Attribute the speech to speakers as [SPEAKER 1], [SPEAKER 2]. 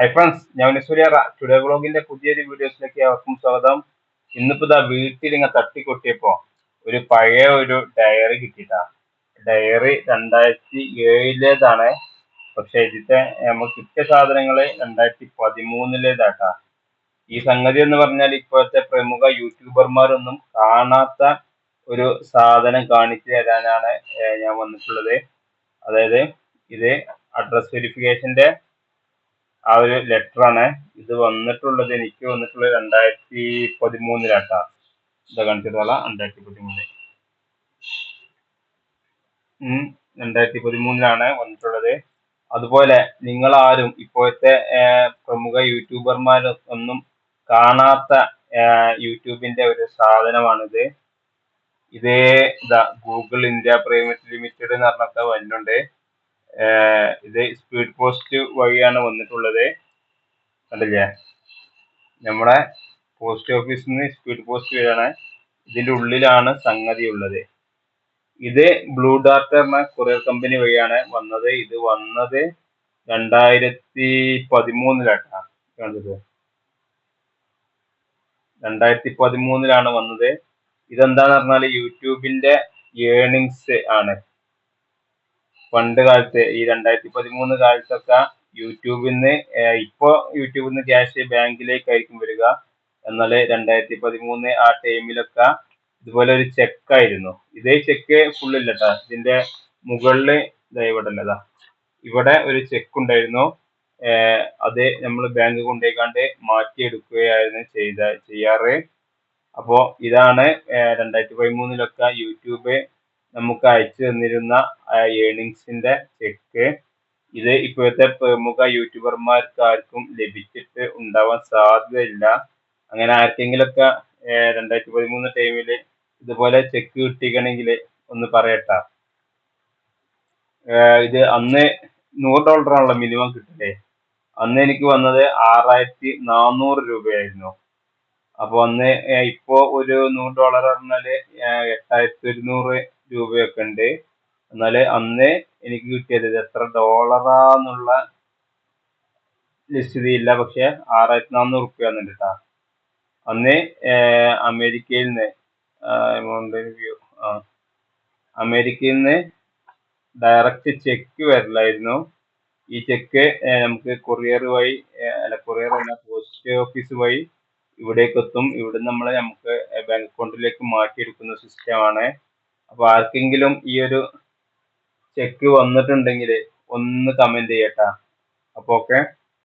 [SPEAKER 1] Hi friends ഞാൻ സൂര്യ today ബ്ലോഗിന്റെ പുതിയൊരു വീഡിയോസിലേക്ക് അവർക്കും സ്വാഗതം. ഇന്നിപ്പോ ഇതാ ഇങ്ങനെ തട്ടിക്കൊട്ടിയപ്പോ ഒരു പഴയ ഒരു ഡയറി കിട്ടിയിട്ടാ. ഡയറി രണ്ടായിരത്തി ഏഴിലേതാണ് പക്ഷെ ഇതിത്തെ നമുക്ക് കിട്ടിയ സാധനങ്ങൾ രണ്ടായിരത്തി പതിമൂന്നിലേതാട്ടാ ഈ സംഗതി എന്ന് പറഞ്ഞാൽ ഇപ്പോഴത്തെ പ്രമുഖ യൂട്യൂബർമാരൊന്നും കാണാത്ത ഒരു സാധനം കാണിച്ചു തരാനാണ് ഞാൻ വന്നിട്ടുള്ളത്. അതായത് ഇത് അഡ്രസ് വെരിഫിക്കേഷന്റെ ആ ഒരു ലെറ്റർ ആണ്. ഇത് വന്നിട്ടുള്ളത് എനിക്ക് വന്നിട്ടുള്ളത് രണ്ടായിരത്തി പതിമൂന്നിലാട്ടാ ഇതാ കാണിച്ചിട്ടുള്ള രണ്ടായിരത്തി പതിമൂന്ന്. രണ്ടായിരത്തി പതിമൂന്നിലാണ് വന്നിട്ടുള്ളത്. അതുപോലെ നിങ്ങൾ ആരും ഇപ്പോഴത്തെ പ്രമുഖ യൂട്യൂബർമാർ ഒന്നും കാണാത്ത യൂട്യൂബിന്റെ ഒരു സാധനമാണിത്. ഇത് ഗൂഗിൾ ഇന്ത്യ പ്രൈവറ്റ് ലിമിറ്റഡ് എന്ന് പറഞ്ഞൊക്കെ വരുന്നുണ്ട് ഇത് സ്പീഡ് പോസ്റ്റ് വഴിയാണ് വന്നിട്ടുള്ളത്. കണ്ടില്ലേ? നമ്മുടെ പോസ്റ്റ് ഓഫീസിൽ നിന്ന് സ്പീഡ് പോസ്റ്റ് വഴിയാണ് ഇതിന്റെ ഉള്ളിലാണ് സംഗതി ഉള്ളത് ഇത് ബ്ലൂ ഡാർട്ട് എന്ന കൊറിയർ കമ്പനി വഴിയാണ് വന്നത്. ഇത് വന്നത് രണ്ടായിരത്തി പതിമൂന്നിലാട്ടാ കണ്ടത്? രണ്ടായിരത്തി പതിമൂന്നിലാണ് വന്നത്. ഇതെന്താന്ന് പറഞ്ഞാൽ യൂട്യൂബിന്റെ ഏണിങ്സ് ആണ്. പണ്ട് കാലത്ത് ഈ രണ്ടായിരത്തി പതിമൂന്ന് കാലത്തൊക്കെ യൂട്യൂബിൽ നിന്ന് ഇപ്പോ യൂട്യൂബിൽ നിന്ന് ക്യാഷ് ബാങ്കിലേക്കായിരിക്കും വരിക. എന്നാൽ രണ്ടായിരത്തി പതിമൂന്ന് ആ ടൈമിലൊക്കെ ഇതുപോലെ ഒരു ചെക്ക് ആയിരുന്നു. ഇതേ ചെക്ക് ഫുൾ ഇല്ലട്ടാ. ഇതിന്റെ മുകളിൽ ഇതാ ഇവിടെ ഒരു ചെക്ക് ഉണ്ടായിരുന്നു. അത് നമ്മൾ ബാങ്ക് കൊണ്ടുപോയിക്കാണ്ട് മാറ്റിയെടുക്കുകയായിരുന്നു ചെയ്ത ചെയ്യാറ്. അപ്പോ ഇതാണ് രണ്ടായിരത്തി പതിമൂന്നിലൊക്കെ യൂട്യൂബ് നമുക്ക് അയച്ചു തന്നിരുന്ന ഏണിങ്സിന്റെ ചെക്ക് ഇത് ഇപ്പോഴത്തെ പ്രമുഖ യൂട്യൂബർമാർക്ക് ആർക്കും ലഭിച്ചിട്ട് ഉണ്ടാവാൻ സാധ്യതയില്ല. അങ്ങനെ ആർക്കെങ്കിലൊക്കെ രണ്ടായിരത്തി പതിമൂന്ന് ടൈമിൽ ഇതുപോലെ ചെക്ക് കിട്ടിക്കണമെങ്കിൽ ഒന്ന് പറയട്ടാ. ഇത് അന്ന് നൂറ് ഡോളറാണല്ലോ മിനിമം കിട്ടില്ലേ അന്ന് എനിക്ക് വന്നത് ആറായിരത്തി നാനൂറ് രൂപയായിരുന്നു. അപ്പൊ അന്ന് ഇപ്പോ ഒരു നൂറ് ഡോളർ പറഞ്ഞാൽ എട്ടായിരത്തി ഒരുന്നൂറ് രൂപയൊക്കെ ഉണ്ട് എന്നാൽ അന്ന് എനിക്ക് കിട്ടിയത് എത്ര ഡോളറാന്നുള്ള ലിസ്റ്റ് ഇല്ല പക്ഷെ ആറായിരത്തി നാനൂറ് റുപ്യ വന്നിട്ട് കേട്ടാ അന്ന് അമേരിക്കയിൽ നിന്ന് വ്യൂ ആ അമേരിക്കയിൽ നിന്ന് ഡയറക്റ്റ് ചെക്ക് വരില്ലായിരുന്നു. ഈ ചെക്ക് നമുക്ക് കൊറിയർ വഴി അല്ല കൊറിയർ അല്ല പോസ്റ്റ് ഓഫീസ് വഴി ഇവിടേക്ക് എത്തും ഇവിടെ നമ്മൾ നമുക്ക് ബാങ്ക് അക്കൗണ്ടിലേക്ക് മാറ്റിയെടുക്കുന്ന സിസ്റ്റമാണ്. അപ്പൊ ആർക്കെങ്കിലും ഈ ഒരു ചെക്ക് വന്നിട്ടുണ്ടെങ്കിൽ ഒന്ന് കമന്റ് ചെയ്യട്ടാ. അപ്പൊ ഓക്കെ